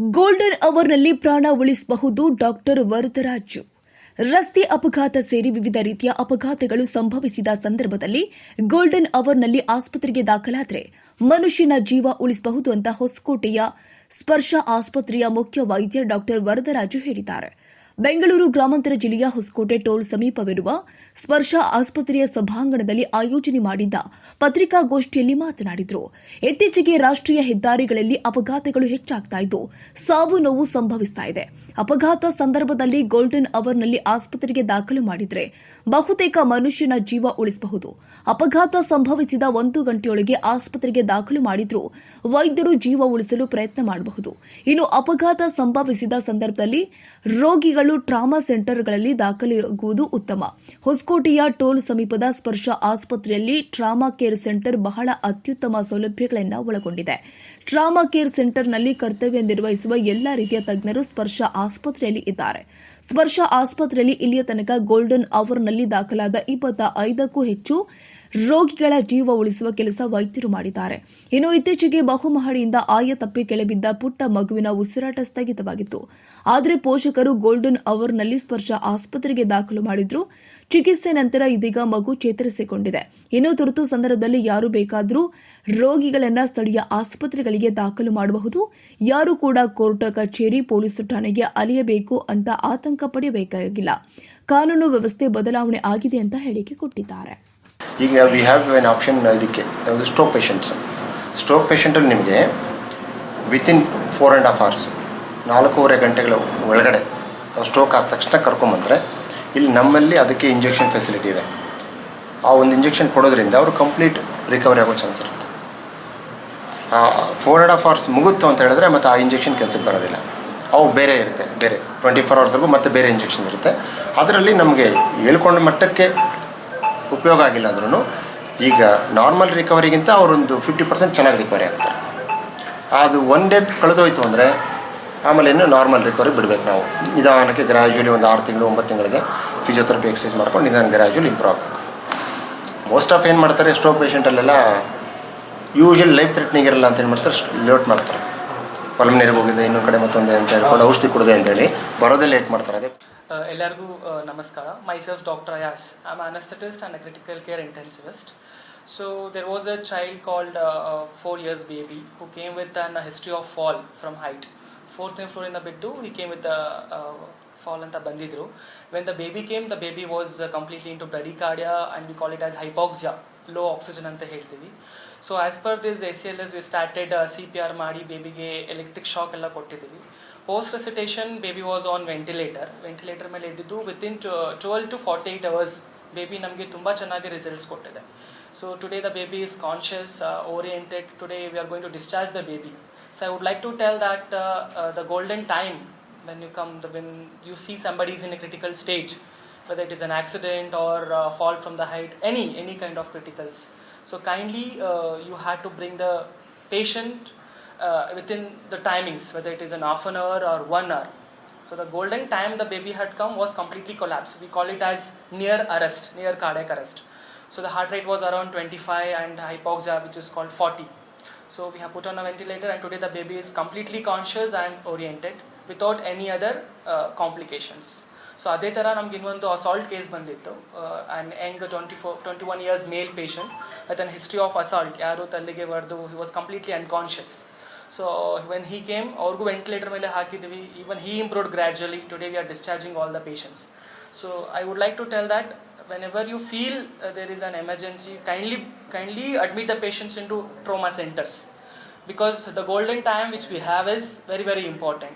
Golden ಅವರ್ನಲ್ಲಿ ಪ್ರಾಣ ಉಳಿಸಬಹುದು ಡಾಕ್ಟರ್ ವರದರಾಜು. ರಸ್ತೆ ಅಪಘಾತ ಸೇರಿ ವಿವಿಧ ರೀತಿಯ ಅಪಘಾತಗಳು ಸಂಭವಿಸಿದ ಸಂದರ್ಭದಲ್ಲಿ ಗೋಲ್ಡನ್ ಅವರ್ನಲ್ಲಿ ಆಸ್ಪತ್ರೆಗೆ ದಾಖಲಾದರೆ ಮನುಷ್ಯನ ಜೀವ ಉಳಿಸಬಹುದು ಅಂತ ಹೊಸಕೋಟೆಯ ಸ್ಪರ್ಶ ಆಸ್ಪತ್ರೆಯ ಮುಖ್ಯ ವೈದ್ಯ ಡಾಕ್ಟರ್ ವರದರಾಜು ಹೇಳಿದ್ದಾರೆ. ಬೆಂಗಳೂರು ಗ್ರಾಮಾಂತರ ಜಿಲ್ಲೆಯ ಹೊಸಕೋಟೆ ಟೋಲ್ ಸಮೀಪವಿರುವ ಸ್ಪರ್ಶ ಆಸ್ಪತ್ರೆಯ ಸಭಾಂಗಣದಲ್ಲಿ ಆಯೋಜನೆ ಮಾಡಿದ್ದ ಪತ್ರಿಕಾಗೋಷ್ಠಿಯಲ್ಲಿ ಮಾತನಾಡಿದರು. ಇತ್ತೀಚೆಗೆ ರಾಷ್ಟ್ರೀಯ ಹೆದ್ದಾರಿಗಳಲ್ಲಿ ಅಪಘಾತಗಳು ಹೆಚ್ಚಾಗ್ತಾ ಇದ್ದು ಸಾವು ನೋವು ಸಂಭವಿಸ್ತಾ ಇದೆ. ಅಪಘಾತ ಸಂದರ್ಭದಲ್ಲಿ ಗೋಲ್ಡನ್ ಅವರ್ನಲ್ಲಿ ಆಸ್ಪತ್ರೆಗೆ ದಾಖಲು ಮಾಡಿದರೆ ಬಹುತೇಕ ಮನುಷ್ಯನ ಜೀವ ಉಳಿಸಬಹುದು. ಅಪಘಾತ ಸಂಭವಿಸಿದ ಒಂದು ಗಂಟೆಯೊಳಗೆ ಆಸ್ಪತ್ರೆಗೆ ದಾಖಲು ಮಾಡಿದರೂ ವೈದ್ಯರು ಜೀವ ಉಳಿಸಲು ಪ್ರಯತ್ನ ಮಾಡಬಹುದು. ಇನ್ನು ಅಪಘಾತ ಸಂಭವಿಸಿದ ಸಂದರ್ಭದಲ್ಲಿ ರೋಗಿಗಳು ಟ್ರಾಮಾ ಸೆಂಟರ್ಗಳಲ್ಲಿ ದಾಖಲಾಗುವುದು ಉತ್ತಮ. ಹೊಸಕೋಟೆಯ ಟೋಲ್ ಸಮೀಪದ ಸ್ಪರ್ಶ ಆಸ್ಪತ್ರೆಯಲ್ಲಿ ಟ್ರಾಮಾ ಕೇರ್ ಸೆಂಟರ್ ಬಹಳ ಅತ್ಯುತ್ತಮ ಸೌಲಭ್ಯಗಳನ್ನು ಒಳಗೊಂಡಿದೆ. ಟ್ರಾಮಾ ಕೇರ್ ಸೆಂಟರ್ನಲ್ಲಿ ಕರ್ತವ್ಯ ನಿರ್ವಹಿಸುವ ಎಲ್ಲಾ ರೀತಿಯ ತಜ್ಞರು ಸ್ಪರ್ಶ ಆಸ್ಪತ್ರೆಯಲ್ಲಿ ಇದ್ದಾರೆ. ಸ್ಪರ್ಶ ಆಸ್ಪತ್ರೆಯಲ್ಲಿ ಇಲ್ಲಿಯ ತನಕ ಗೋಲ್ಡನ್ ಅವರ್ನಲ್ಲಿ ದಾಖಲಾದ ಇಪ್ಪತ್ತ ಐದಕ್ಕೂ ಹೆಚ್ಚು ರೋಗಿಗಳ ಜೀವ ಉಳಿಸುವ ಕೆಲಸ ವೈದ್ಯರು ಮಾಡಿದ್ದಾರೆ. ಇನ್ನು ಇತ್ತೀಚೆಗೆ ಬಹುಮಹಡಿಯಿಂದ ಆಯ ತಪ್ಪಿ ಕೆಳಬಿದ್ದ ಪುಟ್ಟ ಮಗುವಿನ ಉಸಿರಾಟ ಸ್ಥಗಿತವಾಗಿತ್ತು. ಆದರೆ ಪೋಷಕರು ಗೋಲ್ಡನ್ ಅವರ್ನಲ್ಲಿ ಸ್ಪರ್ಶ ಆಸ್ಪತ್ರೆಗೆ ದಾಖಲು ಮಾಡಿದ್ರು. ಚಿಕಿತ್ಸೆ ನಂತರ ಇದೀಗ ಮಗು ಚೇತರಿಸಿಕೊಂಡಿದೆ. ಇನ್ನು ತುರ್ತು ಸಂದರ್ಭದಲ್ಲಿ ಯಾರು ಬೇಕಾದರೂ ರೋಗಿಗಳನ್ನ ಸ್ಥಳೀಯ ಆಸ್ಪತ್ರೆಗಳಿಗೆ ದಾಖಲು ಮಾಡಬಹುದು. ಯಾರು ಕೂಡ ಕೋರ್ಟ್, ಕಚೇರಿ, ಪೊಲೀಸ್ ಠಾಣೆಗೆ ಅಲಿಯಬೇಕು ಅಂತ ಆತಂಕ ಪಡೆಯಬೇಕಾಗಿಲ್ಲ ಕಾನೂನು ವ್ಯವಸ್ಥೆ ಬದಲಾವಣೆ ಆಗಿದೆ ಅಂತ ಹೇಳಿಕೆ ಕೊಟ್ಟಿದ್ದಾರೆ. ಈಗ ವಿ ಹ್ಯಾವ್ ಎನ್ ಆಪ್ಷನ್ ಇದಕ್ಕೆ ಯಾವುದು ಸ್ಟ್ರೋಕ್ ಪೇಷಂಟ್ಸ್ ಸ್ಟ್ರೋಕ್ ಪೇಷಂಟಲ್ಲಿ ನಿಮಗೆ within four and half hours ನಾಲ್ಕೂವರೆ ಗಂಟೆಗಳ ಒಳಗಡೆ ಸ್ಟ್ರೋಕ್ ಆದ ತಕ್ಷಣ ಕರ್ಕೊಂಬಂದರೆ ಇಲ್ಲಿ ನಮ್ಮಲ್ಲಿ ಅದಕ್ಕೆ ಇಂಜೆಕ್ಷನ್ ಫೆಸಿಲಿಟಿ ಇದೆ. ಆ ಒಂದು ಇಂಜೆಕ್ಷನ್ ಕೊಡೋದ್ರಿಂದ ಅವರು ಕಂಪ್ಲೀಟ್ ರಿಕವರಿ ಆಗೋ ಚಾನ್ಸ್ ಇರುತ್ತೆ. ಫೋರ್ ಆ್ಯಂಡ್ ಹಾಫ್ ಅವರ್ಸ್ ಮುಗುತ್ತೋ ಅಂತ ಹೇಳಿದ್ರೆ ಮತ್ತು ಆ ಇಂಜೆಕ್ಷನ್ ಕೆಲಸಕ್ಕೆ ಬರೋದಿಲ್ಲ. ಅವು ಬೇರೆ ಇರುತ್ತೆ, ಬೇರೆ ಟ್ವೆಂಟಿ ಫೋರ್ ಅವರ್ಸ್ವರೆಗೂ ಮತ್ತೆ ಬೇರೆ ಇಂಜೆಕ್ಷನ್ ಇರುತ್ತೆ. ಅದರಲ್ಲಿ ನಮಗೆ ಹೇಳ್ಕೊಂಡ ಮಟ್ಟಕ್ಕೆ ಉಪಯೋಗ ಆಗಿಲ್ಲ ಅಂದ್ರೂ ಈಗ ನಾರ್ಮಲ್ ರಿಕವರಿಗಿಂತ ಅವರೊಂದು ಫಿಫ್ಟಿ ಪರ್ಸೆಂಟ್ ಚೆನ್ನಾಗಿ ರಿಕವರಿ ಆಗ್ತಾರೆ ಅದು ಒನ್ ಡೇ ಕಳೆದೋಯ್ತು ಅಂದರೆ ಆಮೇಲೆ ಇನ್ನು ನಾರ್ಮಲ್ ರಿಕವರಿ ಬಿಡಬೇಕು ನಾವು. ನಿಧಾನಕ್ಕೆ ಗ್ರ್ಯಾಜುಲಿ ಒಂದು ಆರು ತಿಂಗಳು, ಒಂಬತ್ತು ತಿಂಗಳಿಗೆ ಫಿಸಿಯೋಥೆರಪಿ ಎಕ್ಸಸೈಸ್ ಮಾಡ್ಕೊಂಡು ನಿಧಾನ ಗ್ರ್ಯಾಜುಲಿ ಇಂಪ್ರೂವ್ ಆಗಬೇಕು. ಮೋಸ್ಟ್ ಆಫ್ ಏನು ಮಾಡ್ತಾರೆ ಸ್ಟ್ರೋಕ್ ಪೇಷೆಂಟಲ್ಲೆಲ್ಲ ಯೂಶಲ್ ಲೈಫ್ ಥ್ರೆಟ್ನಿಂಗ್ ಇರಲ್ಲ ಅಂತ ಏನು ಮಾಡ್ತಾರೆ ಲೇಟ್ ಮಾಡ್ತಾರೆ. ಪಲ್ಮನೇರಿಗೆ ಹೋಗಿದೆ, ಇನ್ನೊಂದು ಕಡೆ ಮತ್ತೊಂದು ಅಂತ ಹೇಳ್ಕೊಂಡು ಔಷಧಿ ಕೊಡದೆ ಅಂತೇಳಿ ಬರೋದೇ ಲೇಟ್ ಮಾಡ್ತಾರೆ. ಅದೇ ಎಲ್ಲರಿಗೂ uh, ನಮಸ್ಕಾರ myself doctor Ayaz I am anaesthetist and critical care intensivist so there was a child called four years baby who came with an history of fall from height ಫೋರ್ತ್ನೇ ಫ್ಲೋರಿಂದ ಬಿದ್ದು ಹಿ ಕೇಮ್ ವಿತ್ fall ಅಂತ ಬಂದಿದ್ರು. When the baby came the baby was completely into bradycardia and we call it as hypoxia low oxygen ಅಂತ ಹೇಳ್ತೀವಿ. So as per this S C L S we started C P R ಮಾಡಿ ಬೇಬಿಗೆ electric shock ಎಲ್ಲ ಕೊಟ್ಟಿದ್ದೀವಿ. Post resuscitation baby was on ventilator ventilator ಮೇಲೆ ಇದ್ದಿದ್ದು within twelve to forty eight hours baby ನಮಗೆ ತುಂಬ ಚೆನ್ನಾಗಿ ರಿಸಲ್ಟ್ಸ್ ಕೊಟ್ಟಿದೆ. So today the baby is conscious oriented today we are going to discharge the baby so I would like to tell that the golden time when you come the, when you see somebody is in a critical stage whether it is an accident or uh, fall from the height any any kind of criticals. So kindly uh, you had to bring the patient uh, within the timings whether it is an half an hour or one hour. So the golden time the baby had come was completely collapsed. We call it as near arrest near cardiac arrest. So the heart rate was around 25 and hypoxia which is called 40 so we have put on a ventilator and today the baby is completely conscious and oriented without any other uh, complications. So ಅದೇ ಥರ ನಮ್ಗೆ ಇನ್ನೊಂದು assault case ಬಂದಿತ್ತು and young twenty four twenty one years male patient with an history of assault ಯಾರು ತಲ್ಲಿಗೆ ಹೊಡೆದು he was completely unconscious so when he came ಅವ್ರಿಗೂ ventilator ಮೇಲೆ ಹಾಕಿದ್ವಿ even he improved gradually today we are discharging all the patients so I would like to tell that whenever you feel uh, there is an emergency kindly kindly admit the patients into trauma centers because the golden time which we have is very very important